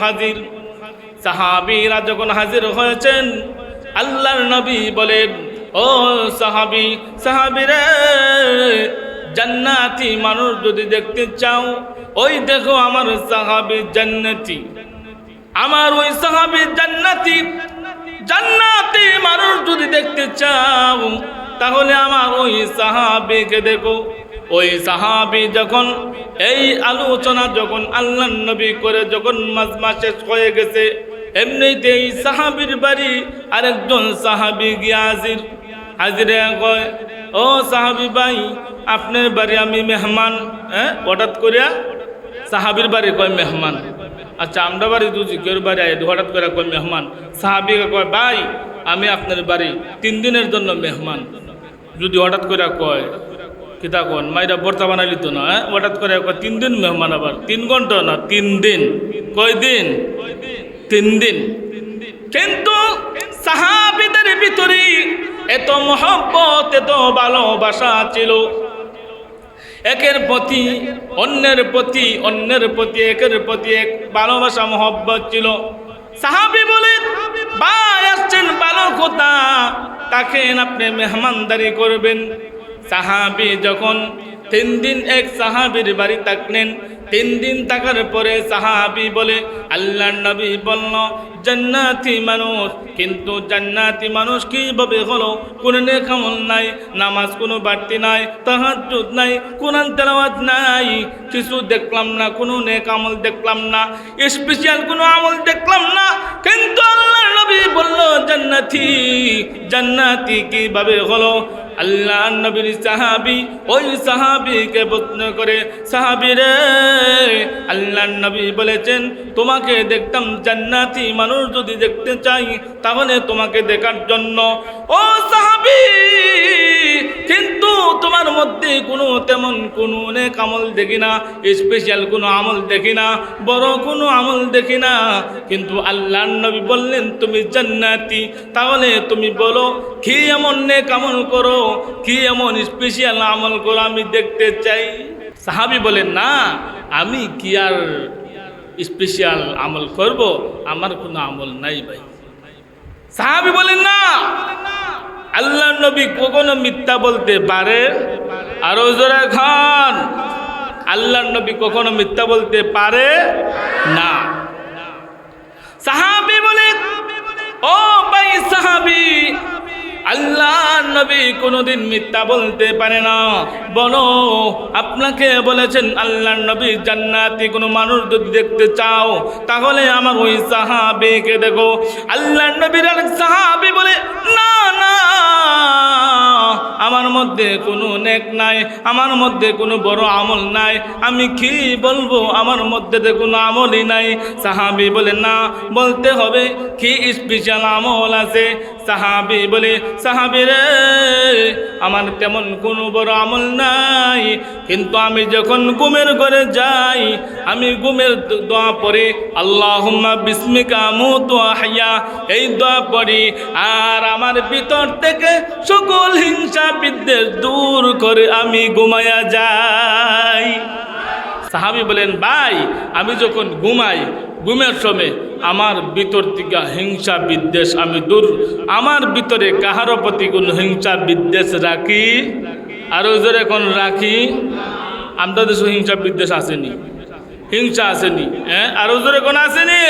হাজির। হয়েছেন, আল্লাহর নবী ও সাহাবী জান্নাতি মানুষ যদি দেখতে চাও, ওই দেখো আমার সাহাবী জান্নাতি। আমার ওই সাহাবী জান্নাতি। জান্নাতি মানুষ যদি দেখতে চাও তাহলে আমার ওই সাহাবিকে দেখো। ওই সাহাবি যখন এই আলোচনা যখন আল্লাহ নবী করে যখন মাজমা শেষ হয়ে গেছে এমনিতে এই সাহাবির বাড়ি আরেকজন সাহাবি গিয়ে হাজির। হাজিরে কয়, ও সাহাবি ভাই, আপনার বাড়ি আমি মেহমান হ্যাঁ? হঠাৎ করিয়া? সাহাবির বাড়ি কয়, মেহমান। আচ্ছা আমরা বাড়ি দুজি কেউ বাড়ি আয় হঠাৎ করে কয়, মেহমান। সাহাবিকে কয়, ভাই, আমি আপনার বাড়ি তিন দিনের জন্য মেহমান। যদি হঠাৎ করে কয় কিতা কন? মাইরা বর্তা বানাইলি তো না হ্যাঁ? হঠাৎ করে কয়, তিন দিন মেহমান আবার। তিন ঘণ্টা না, তিন দিন। কয় দিন? তিন দিন। কিন্তু সাহাবিদের ভিতরে এত মহব্বত, এত ভালোবাসা ছিল। একের প্রতি, অন্যের প্রতি অন্যের প্রতি, একের প্রতি এক ভালোবাসা, মহব্বত ছিল। সাহাবি বলে ভাই আসছেন ভালো তাকে আপনি মেহমানদারি করবেন। সাহাবি যখন তিন দিন এক সাহাবির বাড়ি থাকলেন তিন দিন থাকার পরে সাহাবি বলে আল্লাহ নবী বলল, জান্নাতি মানুষ। কিন্তু জান্নাতি মানুষ কীভাবে হলো? কোনো নেকামল নাই, নামাজ কোনো বাড়তি নাই, তাহাজ্জুদ নাই, কোরআন তেলাওয়াত নাই। কিছু দেখলাম না, কোনো নেকামল দেখলাম না স্পেশাল কোনো আমল দেখলাম না। কিন্তু আল্লাহ নবী বলল, জান্নাতি জান্নাতি কীভাবে হলো? আল্লাহ নবীর সাহাবি ওই সাহাবিকে প্রশ্ন করে, সাহাবি রে আল্লাহ নবী বলেছেন, তোমাকে দেখতাম জান্নাতি মানুষ যদি দেখতে চাই, তাহলে তোমাকে দেখার জন্য। ও সাহাবি, কিন্তু তোমার মধ্যে কোনো তেমন কোনো অনেক আমল দেখি না স্পেশাল কোনো আমল দেখি না, বড় কোনো আমল দেখি না। কিন্তু আল্লাহ নবী বললেন, তুমি জান্নাতি, তাহলে তুমি বলো, কি এমন নেক আমল করো? কি এমন স্পেশাল আমল করো আমি দেখতে চাই? সাহাবি বলেন, না আমি কি আর স্পেশাল আমল করব? আমার কোনো আমল নাই ভাই। সাহাবি বলেন না। আল্লাহ নবী কখনো মিথ্যা বলতে পারে? আর জোরে খান। আল্লাহ নবী কখনো মিথ্যা বলতে পারে? না। সাহাবি বলে ও ভাই সাহাবি আল্লাহ নবী কোনোদিন মিথ্যা বলতে পারে না। বলো, আপনাকে বলেছেন আল্লাহ নবী জান্নাতি কোনো মানুষ যদি দেখতে চাও, তাহলে আমার ওই সাহাবিকে দেখো। আল্লাহ নবীর আরেক সাহাবি বলে, না না, আমার মধ্যে কোনো নেক নাই, আমার মধ্যে কোনো বড় আমল নাই। আমি কি বলব? আমার মধ্যে তো কোনো আমলই নাই। সাহাবি বলে, না, বলতে হবে, কি স্পেশাল আমল আছে? সাহাবি বলে, সাহাবি রে, আমার তেমন কোনো বড় আমল নাই। কিন্তু আমি যখন গুমের ঘরে যাই, আমি গুমের দোয়া পড়ি, আল্লাহুম্মা বিস্মিকা মুতু হাইয়া এই দোয়া পড়ি, আর আমার ভিতর থেকে সকল হিংসা বিদ্বেষ দূর করে আমি ঘুমায়া যাই। সাহাবি বলেন, ভাই, আমি যখন ঘুমাই ঘুমের সময় আমার ভিতর থেকে হিংসা বিদ্বেষ আমি দূর। আমার ভিতরে কাহারও প্রতি কোনো হিংসা বিদ্বেষ রাখি? আরও জোরে কোন রাখি? আমরা দেশে হিংসা বিদ্বেষ আসেনি। হিংসা আসেনি হ্যাঁ? আরও জোরে কোন আসেনি?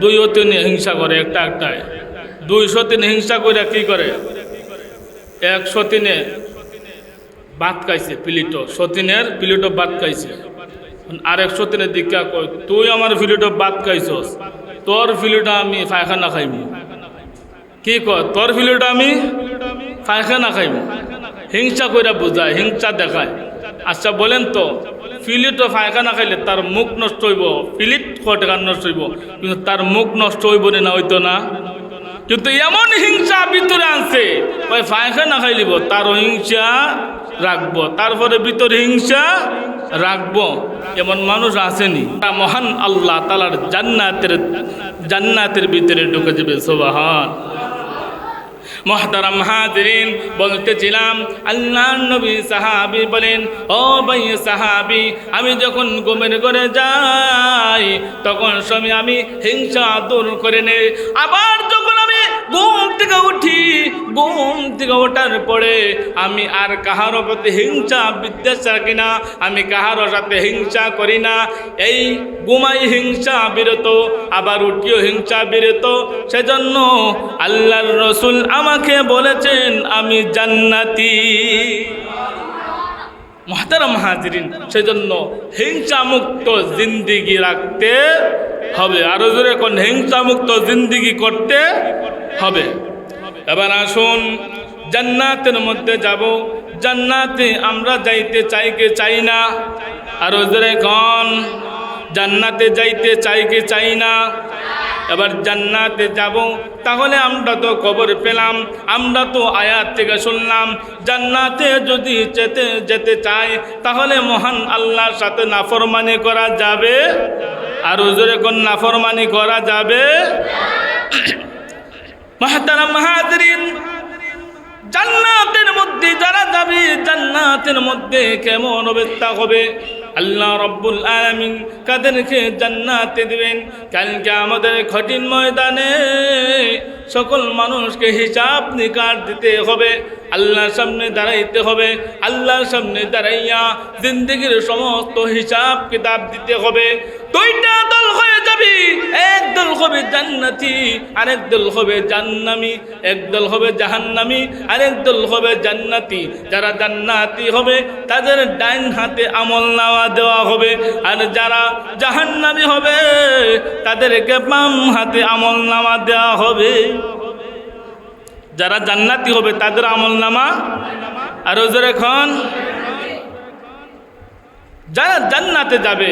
দুই ও তিন হিংসা করে একটা একটায় দুইশো তিন হিংসা করে কি করে? একশো তিনে ভাত খাইছে প্লেটো সতীনের প্লেটো ভাত খাইছে। আর এক সতীনের দীক্ষা কয়, তুই আমার প্লেটো বাদ খাইছস, তোর প্লেটো আমি পায়খানা খাইম। কি ক তোর প্লেটো আমি পায়খানা খাইম। হিংসা কইরা বুঝায়, হিংসা দেখায়। আচ্ছা বলেন তো, ফিলিটো পায়খানা খাইলে তার মুখ নষ্ট হইব, ফিলিট কটাকা নষ্ট হইব? কিন্তু তার মুখ নষ্ট হইব না হইতো না। কিন্তু এমন হিংসা ভিতরে আনছে ওই পায়খানা খাইলিব তার হিংসা রাখব। তারপরে ভিতরে হিংসা রাখব। এমন মানুষ আসেনি। তা মহান আল্লাহ তালার জান্নাতের জান্নাতের ভিতরে ঢুকে যাবে, সোবাহান। মহতারাম হাজরিন, বলতেছিলাম আল্লাহ নবী সাহাবি বলেন, ও ভাই সাহাবি, আমি যখন ঘুমের করে যাই, তখন সময় আমি হিংসা দূর করে নেই। আবার ঘুম থেকে উঠি, ঘুম থেকে ওঠার পরে আমি আর কাহারও প্রতি হিংসা বিদ্বেষ রাখি না আমি কাহারও সাথে হিংসা করি না। এই ঘুমাই হিংসা বিরত, আবার উঠিও হিংসা বিরত। সেজন্য আল্লাহর রসুল আমাকে বলেছেন, আমি জান্নাতি। মহাতারাম হাজিরিন, সেজন্য হিংসা মুক্ত জিন্দিগি রাখতে হবে। আরও জোরে কোন হিংসা মুক্ত জিন্দিগি করতে হবে। এবার আসুন, জান্নাতের মধ্যে যাব। জান্নাতে আমরা যাইতে চাইকে চাই না? আরও জোরে কন, জান্নাতে যাইতে চাই চাইকে চাই না? এবার জান্নাতে যাব। তাহলে আমরা তো খবর পেলাম, আমরা তো আয়াত থেকে শুনলাম, জান্নাতে যদি যেতে যেতে চাই তাহলে মহান আল্লাহর সাথে নাফরমানি করা যাবে? আর জোরে কোন নাফরমানি করা যাবে? মাহাতারা মাহাদরিন জান্নাতের মধ্যে যারা যাবে, জান্নাতের মধ্যে কেমন অবস্থা হবে? আল্লাহ রব্বুল আলমিন কাদেরকে জান্নাতে দিবেন। কালকে আমাদের কঠিন ময়দানে সকল মানুষকে হিসাব নিকাশ দিতে হবে। আল্লাহর সামনে দাঁড়াইতে হবে, আল্লাহর সামনে দাঁড়াইয়া জিন্দগির সমস্ত হিসাব কিতাব দিতে হবে। দুইটা দল হয়ে যাবি, এক দল হবে জান্নাতি, আরেক দল হবে জান্নামি এক দল হবে জাহান্নামি, আরেক দল হবে জান্নাতি। যারা জান্নাতি হবে, তাদের ডাইন হাতে আমল নাওয়া দেওয়া হবে। আর যারা জাহান্নামি হবে, তাদেরকে বাম হাতে আমল নামা দেওয়া হবে। যারা জান্নাতি হবে তাদের আমল নামা আর ওদের এখন যারা জান্নাতে যাবে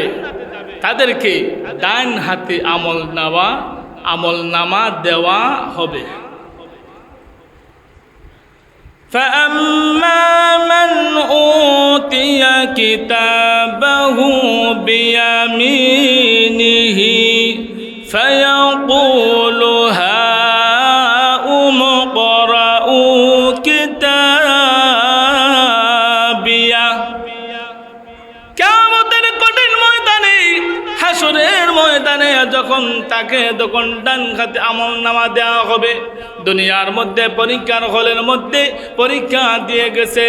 তাদেরকে ডান হাতে আমল নেওয়া আমল নামা দেওয়া হবে فأما من أوتي كتابه بيمينه فيقول যখন তাকে তখন ডান খাতে আমল নামা দেওয়া হবে, দুনিয়ার মধ্যে পরীক্ষার হলের মধ্যে পরীক্ষা দিয়ে গেছে।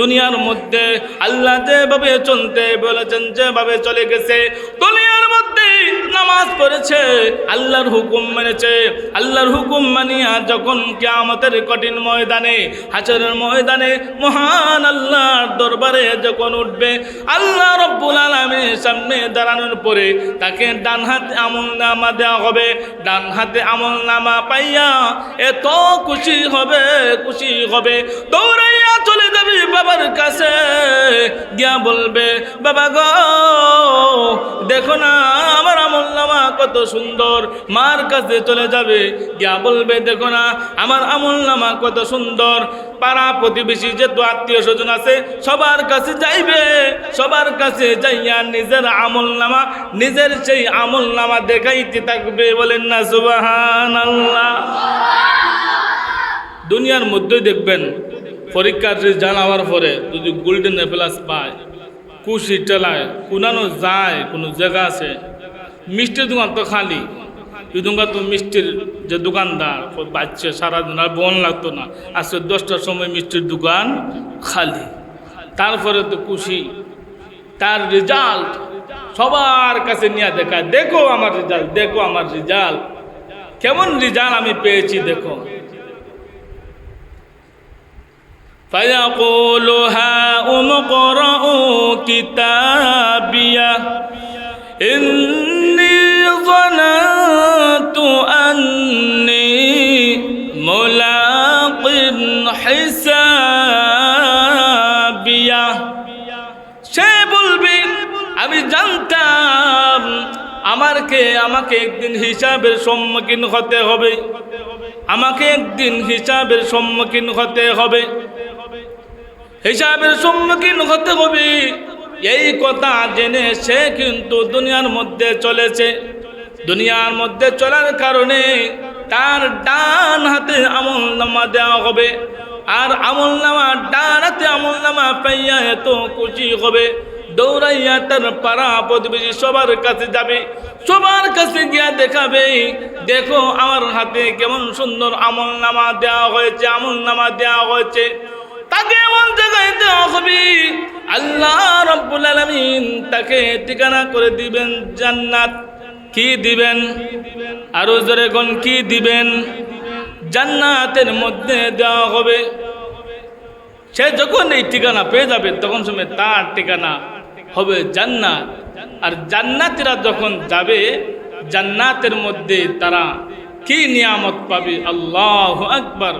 দুনিয়ার মধ্যে আল্লাহ যেভাবে চলতে বলেছেন, যেভাবে চলে গেছে মধ্যে নামাজ পড়েছে, আল্লাহর হুকুম মেনেছে। আল্লাহর হুকুম মানিয়া যখন কেয়ামতের কঠিন ময়দানে, হাসরের ময়দানে মহান আল্লাহর দরবারে যখন উঠবে, আল্লাহ রব্বুল আলমীর সামনে দাঁড়ানোর পরে তাকে ডান হাতে আমল নামা দেওয়া হবে। ডান হাতে আমল নামা পাইয়া এত খুশি হবে খুশি হবে। দৌড়াইয়া চলে যাবি বাবার কাছে। গিয়া বলবে, বাবা গো, দেখো না, আমার আমল নামা কত সুন্দর। মার কাছে চলে যাবে। গিয়া বলবে, দেখো না, আমার আমল নামা কত সুন্দর। পাড়া প্রতিবেশী যেহেতু আত্মীয় স্বজন আছে, সবার কাছে যাইবে। সবার কাছে যাইয়া নিজের আমল নামা, নিজের সেই আমল নামা দেখাইতে থাকবে। বলেন না সুবাহান আল্লাহ দুনিয়ার মধ্যেই দেখবেন পরীক্ষার রেজাল্ট হওয়ার পরে যদি গোল্ডেন প্লাস পায়, কুশি টেলায় কোনানো যায়, কোনো জায়গা আছে? মিষ্টির দোকান তো খালি। ইদুঙ্গা তো মিষ্টির যে দোকানদার বাচ্চা সারাদিন আর বন লাগতো না। আজকে দশটার সময় মিষ্টির দোকান খালি। তারপরে তো খুশি তার রেজাল্ট সবার কাছে নিয়ে দেখায় দেখো আমার রেজাল্ট দেখো আমার রেজাল্ট কেমন রেজাল্ট আমি পেয়েছি, দেখো। فيقول هاؤم اقرءوا كتابيه إني ظننت أني ملاق حسابيه সে বলবে আমি জানতাম আমারকে আমাকে একদিন হিসাবের সম্মুখীন হতে হবে আমাকে একদিন হিসাবের সম্মুখীন হতে হবে হিসাবের সম্মুখীন হতে হবে। এই কথা জেনে সে কিন্তু দুনিয়ার মধ্যে চলেছে। দুনিয়ার মধ্যে চলার কারণে তার ডান হাতে আমল নামা দেওয়া হবে। আর আমল নামা ডান হাতে আমল নামা পাইয়া এত খুশি হবে। দৌড়াইয়া তার পাড়া প্রতিবেশী সবার কাছে যাবে। সবার কাছে গিয়া দেখাবে, দেখো আমার হাতে কেমন সুন্দর আমল নামা দেওয়া হয়েছে আমল নামা দেওয়া হয়েছে। তাকে এমন জায়গায় দেওয়া হবে, আল্লাহ রব্বুল আলামিন তাকে ঠিকানা করে দিবেন জান্নাত। কি দিবেন? আরও জোরে কোন কি দিবেন? জান্নাতের মধ্যে দেওয়া হবে। সে যখন এই ঠিকানা পেয়ে যাবে, তখন সময় তার ঠিকানা হবে জান্নাত। আর জান্নাতিরা যখন যাবে, জান্নাতের মধ্যে তারা কি নিয়ামত পাবে? আল্লাহ আকবার।